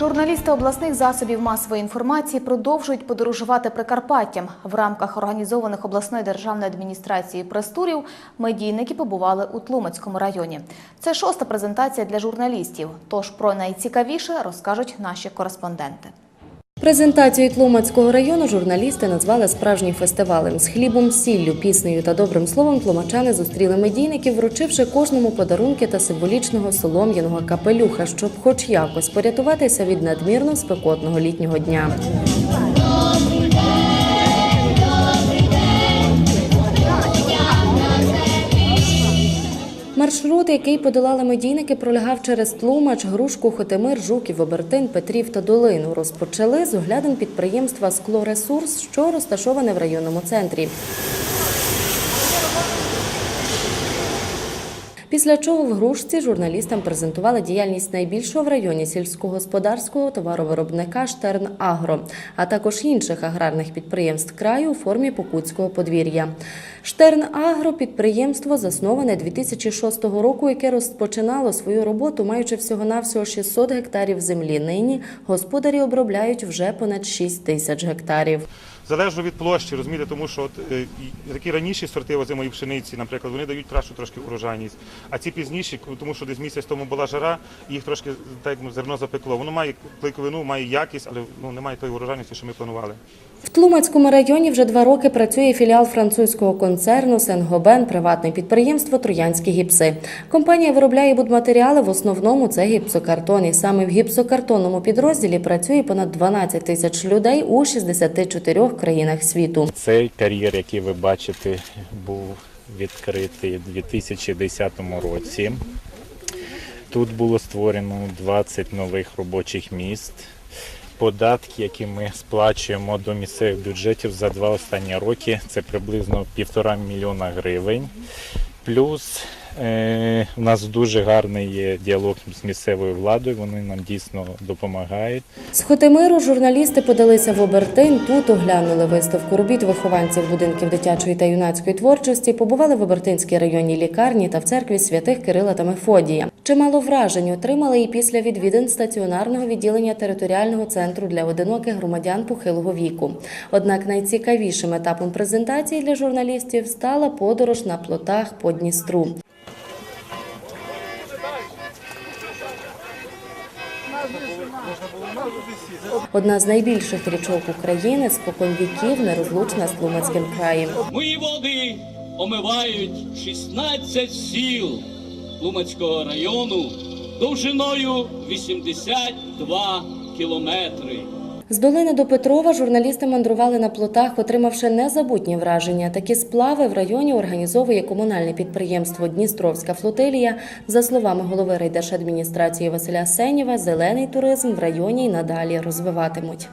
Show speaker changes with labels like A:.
A: Журналісти обласних засобів масової інформації продовжують подорожувати Прикарпаттям. В рамках організованих обласною державною адміністрацією прес-турів медійники побували у Тлумацькому районі. Це шоста презентація для журналістів. Тож про найцікавіше розкажуть наші кореспонденти.
B: Презентацію Тлумацького району журналісти назвали справжнім фестивалем. З хлібом, сіллю, піснею та добрим словом тлумачани зустріли медійників, вручивши кожному подарунки та символічного солом'яного капелюха, щоб хоч якось порятуватися від надмірно спекотного літнього дня. Маршрут, який подолали медійники, пролягав через Тлумач, Грушку, Хотимир, Жуків, Обертин, Петрів та Долину. Розпочали з оглядин підприємства Склоресурс, що розташоване в районному центрі. Після чого в Грушці журналістам презентували діяльність найбільшого в районі сільськогосподарського товаровиробника Штерн Агро, а також інших аграрних підприємств краю у формі Покутського подвір'я. Штерн Агро підприємство засноване 2006 року, яке розпочинало свою роботу, маючи всього-навсього 600 гектарів землі. Нині господарі обробляють вже понад 6 тисяч гектарів.
C: Залежно від площі, розумієте, тому що от, е, такі раніші сорти озимої пшениці, наприклад, вони дають кращу трошки урожайність. А ці пізніші, тому що десь місяць тому була жара, їх трошки так як зерно запекло. Воно має клейковину, має якість, але ну, немає тої урожайності, що ми планували.
B: В Тлумацькому районі вже два роки працює філіал французького концерну Сен-Гобен, приватне підприємство Троянські гіпси. Компанія виробляє будматеріали, в основному це гіпсокартон. І саме в гіпсокартонному підрозділі працює понад 12 тисяч людей у 64 країнах світу.
D: Цей кар'єр, який ви бачите, був відкритий у 2010 році. Тут було створено 20 нових робочих місць. Податки, які ми сплачуємо до місцевих бюджетів за два останні роки, це приблизно півтора мільйона гривень. Плюс у нас дуже гарний є діалог з місцевою владою. Вони нам дійсно допомагають.
B: З Хотимиру журналісти подалися в Обертин. Тут оглянули виставку робіт вихованців будинків дитячої та юнацької творчості. Побували в Обертинській районній лікарні та в церкві святих Кирила та Мефодія. Чимало вражень отримали і після відвідин стаціонарного відділення територіального центру для одиноких громадян похилого віку. Однак найцікавішим етапом презентації для журналістів стала подорож на плотах по Дністру. Одна з найбільших річок України спокон віків нерозлучна з Тлумацьким краєм.
E: Мої води омивають 16 сіл Лумацького району довжиною 82 кілометри.
B: З долини до Петрова журналісти мандрували на плотах, отримавши незабутні враження. Такі сплави в районі організовує комунальне підприємство Дністровська флотилія. За словами голови райдержадміністрації Василя Сенєва, зелений туризм в районі й надалі розвиватимуть.